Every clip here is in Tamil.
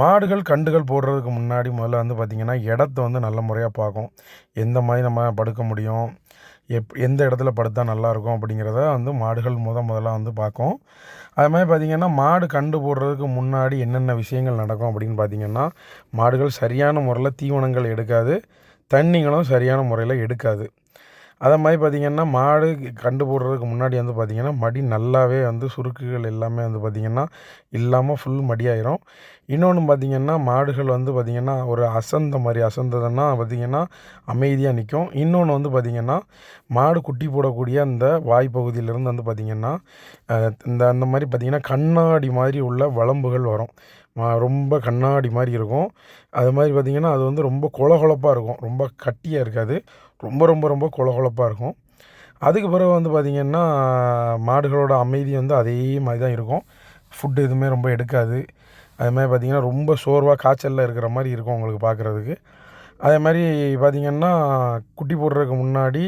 மாடுகள் கண்டுகள் போடுறதுக்கு முன்னாடி முதல்ல வந்து பார்த்திங்கன்னா இடத்த வந்து நல்ல முறையாக பார்க்கும். எந்த மாதிரி நம்ம படுக்க முடியும்? எப் எந்த இடத்துல படுத்தா நல்லாயிருக்கும் அப்படிங்கிறத வந்து மாடுகள் முத முதல்ல வந்து பார்க்கும். அது மாதிரி பார்த்திங்கன்னா மாடு கண்டு போடுறதுக்கு முன்னாடி என்னென்ன விஷயங்கள் நடக்கும் அப்படின்னு பார்த்திங்கன்னா மாடுகள் சரியான முறையில் தீவனங்கள் எடுக்காது. தண்ணிகளும் சரியான முறையில் எடுக்காது. அதை மாதிரி பார்த்திங்கன்னா மாடு கண்டு போடுறதுக்கு முன்னாடி வந்து பார்த்திங்கன்னா மடி நல்லாவே வந்து சுருக்குகள் எல்லாமே வந்து பார்த்திங்கன்னா இல்லாமல் ஃபுல் மடியாயிரும். இன்னொன்று பார்த்திங்கன்னா மாடுகள் வந்து பார்த்திங்கன்னா ஒரு அசந்த மாதிரி அசந்ததுன்னா பார்த்திங்கன்னா அமைதியாக நிற்கும் இன்னொன்று வந்து பார்த்திங்கன்னா மாடு குட்டி போடக்கூடிய அந்த வாய்ப்பகுதியிலேருந்து வந்து பார்த்திங்கன்னா இந்த அந்த மாதிரி பார்த்திங்கன்னா கண்ணாடி மாதிரி உள்ள வளம்புகள் வரும். ரொம்ப கண்ணாடி மாதிரி இருக்கும். அது மாதிரி பார்த்திங்கன்னா அது வந்து ரொம்ப கொலகொலப்பாக இருக்கும். ரொம்ப கட்டியாக இருக்காது. ரொம்ப ரொம்ப ரொம்ப கொலகொலப்பாக இருக்கும். அதுக்கு பிறகு வந்து பார்த்திங்கன்னா மாடுகளோட அமைதி வந்து அதே மாதிரி தான் இருக்கும். ஃபுட்டு எதுவுமே ரொம்ப எடுக்காது. அது மாதிரி பார்த்திங்கன்னா ரொம்ப சோர்வாக காய்ச்சலில் இருக்கிற மாதிரி இருக்கும் உங்களுக்கு பார்க்குறதுக்கு. அதே மாதிரி பார்த்திங்கன்னா குட்டி போடுறதுக்கு முன்னாடி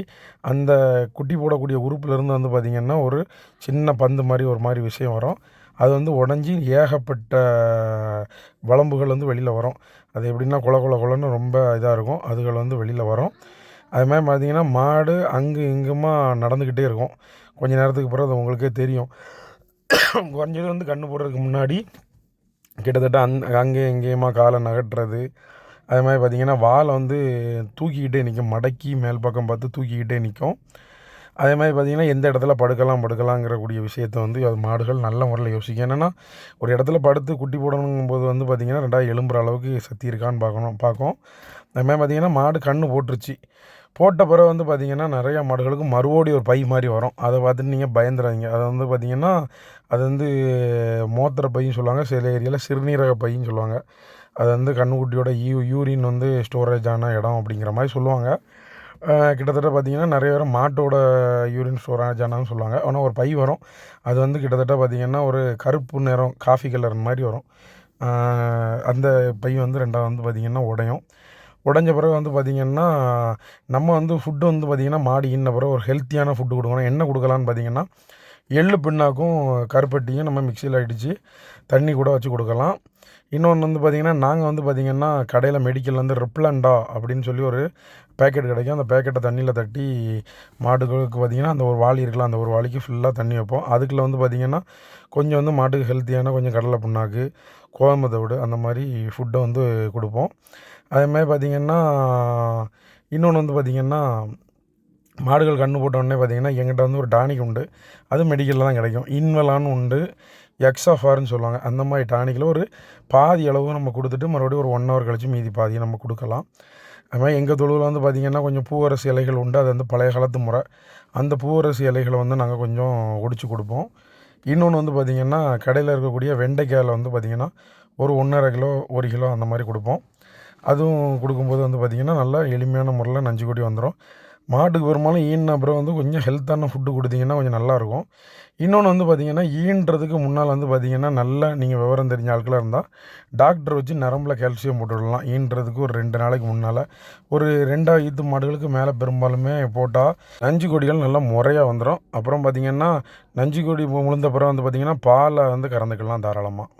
அந்த குட்டி போடக்கூடிய உறுப்புலேருந்து வந்து பார்த்திங்கன்னா ஒரு சின்ன பந்து மாதிரி ஒரு மாதிரி விஷயம் வரும். அது வந்து உடஞ்சி ஏகப்பட்ட வளம்புகள் வந்து வெளியில் வரும். அது எப்படின்னா குல கொல குலன்னு ரொம்ப இதாக இருக்கும். அதுகள் வந்து வெளியில் வரும். அது மாதிரி பார்த்திங்கன்னா மாடு அங்கு இங்குமா நடந்துக்கிட்டே இருக்கும். கொஞ்ச நேரத்துக்கு பிறகு அது உங்களுக்கே தெரியும். குறைஞ்சது வந்து கண்ணு போடுறதுக்கு முன்னாடி கிட்டத்தட்ட அந் அங்கேயும் இங்கேயுமா காலை நகட்டுறது அது மாதிரி பார்த்திங்கன்னா வாலை வந்து தூக்கிக்கிட்டே நிற்கும். மடக்கி மேல் பக்கம் பார்த்து தூக்கிக்கிட்டே நிற்கும். அதே மாதிரி பார்த்திங்கன்னா எந்த இடத்துல படுக்கலாம் படுக்கலாங்கிற கூடிய வந்து அது மாடுகள் நல்ல முறையில் யோசிக்கும். என்னென்னா ஒரு இடத்துல படுத்து குட்டி போடணுங்கும் போது வந்து பார்த்திங்கன்னா ரெண்டாவது எலும்புற அளவுக்கு சக்தி இருக்கான்னு பார்க்கணும் பார்க்கும். அது மாதிரி பார்த்திங்கன்னா மாடு கன்று போட்டுருச்சு. போட்ட பிறகு வந்து பார்த்திங்கன்னா நிறையா மாடுகளுக்கு மறுபடி ஒரு பை மாதிரி வரும். அதை பார்த்துட்டு நீங்கள் பயந்துடாதீங்க அதை வந்து பார்த்திங்கன்னா அது வந்து மோத்திர பையின்னு சொல்லுவாங்க. சில ஏரியாவில் சிறுநீரக பையின்னு சொல்லுவாங்க. அது வந்து கண்ணுக்குட்டியோட யூ யூரின் வந்து ஸ்டோரேஜ் ஆன இடம் அப்படிங்கிற மாதிரி சொல்லுவாங்க. கிட்டத்தட்ட பார்த்திங்கன்னா நிறைய பேர் மாட்டோட யூரின் ஸ்டோரா ஆனான்னு சொல்லுவாங்க. ஆனால் ஒரு பை வரும். அது வந்து கிட்டத்தட்ட பார்த்திங்கன்னா ஒரு கருப்பு நிறம் காஃபி கலர் மாதிரி வரும். அந்த பை வந்து ரெண்டாவது வந்து பார்த்திங்கன்னா உடையும். உடஞ்ச பிறகு வந்து பார்த்திங்கன்னா நம்ம வந்து ஃபுட்டு வந்து பார்த்திங்கன்னா மாடி இன்ன பிறகு ஒரு ஹெல்த்தியான ஃபுட்டு கொடுக்கணும். என்ன கொடுக்கலான்னு பார்த்திங்கன்னா எள்ளு பிண்ணாக்கும் கருப்பட்டியும் நம்ம மிக்சியில் அடித்து தண்ணி கூட வச்சு கொடுக்கலாம். இன்னொன்று வந்து பார்த்திங்கன்னா நாங்கள் வந்து பார்த்திங்கன்னா கடையில் மெடிக்கல்லேருந்து வந்து ரிப்ளண்டா அப்படின்னு சொல்லி ஒரு பேக்கெட் கிடைக்கும். அந்த பேக்கெட்டை தண்ணியில் தட்டி மாடுகளுக்கு பார்த்திங்கன்னா அந்த ஒரு வாளி இருக்கலாம் அந்த ஒரு வாளிக்கு ஃபுல்லாக தண்ணி வைப்போம். அதுக்குள்ளே வந்து பார்த்திங்கன்னா கொஞ்சம் வந்து மாட்டுக்கு ஹெல்த்தியான கொஞ்சம் கடலை புண்ணாக்கு கோதுமை தவிடு அந்த மாதிரி ஃபுட்டை வந்து கொடுப்போம். அதேமாதிரி பார்த்திங்கன்னா இன்னொன்று வந்து பார்த்திங்கன்னா மாடுகள் கன்று போட்டோடனே பார்த்திங்கன்னா எங்கிட்ட வந்து ஒரு டானிக் உண்டு. அது மெடிக்கலில் தான் கிடைக்கும். இன்வெலான்னு உண்டு எக்ஸாஃபார்னு சொல்லுவாங்க. அந்த மாதிரி டானிக்கில் ஒரு பாதி அளவு நம்ம கொடுத்துட்டு மறுபடியும் ஒரு ஒன் ஹவர் கழித்து மீதி பாதியை நம்ம கொடுக்கலாம். அது மாதிரி எங்கள் தொழுவில் வந்து பார்த்திங்கன்னா கொஞ்சம் பூவரசு இலைகள் உண்டு. அது வந்து பழைய காலத்து முறை. அந்த பூவரசு இலைகளை வந்து நாங்கள் கொஞ்சம் ஒடிச்சு கொடுப்போம். இன்னொன்று வந்து பார்த்திங்கன்னா கடையில் இருக்கக்கூடிய வெண்டைக்காயில் வந்து பார்த்திங்கன்னா ஒரு ஒன்றரை கிலோ ஒரு கிலோ அந்த மாதிரி கொடுப்போம். அதுவும் கொடுக்கும்போது வந்து பார்த்திங்கன்னா நல்லா எளிமையான முறையில் நஞ்சு கொடி வந்துடும் மாட்டுக்கு பெரும்பாலும் ஈன அப்புறம் வந்து கொஞ்சம் ஹெல்த்தான ஃபுட்டு கொடுத்தீங்கன்னா கொஞ்சம் நல்லாயிருக்கும். இன்னொன்று வந்து பார்த்திங்கன்னா ஈன்றதுக்கு முன்னால் வந்து பார்த்திங்கன்னா நல்லா நீங்கள் விவரம் தெரிஞ்ச ஆட்களாக இருந்தால் டாக்டர் வச்சு நரம்பில் கால்சியம் போட்டு விடலாம் ஈன்றதுக்கு ஒரு ரெண்டு நாளைக்கு முன்னால். ஒரு ரெண்டாக ஈத்து மாடுகளுக்கு மேலே பெரும்பாலுமே போட்டால் நஞ்சு கொடிகள் நல்லா முறையாக வந்துடும் அப்புறம் பார்த்திங்கன்னா நஞ்சு கொடி முழுந்த பிறகு வந்து பார்த்திங்கன்னா பாலை வந்து கறந்துக்கலாம் தாராளமாக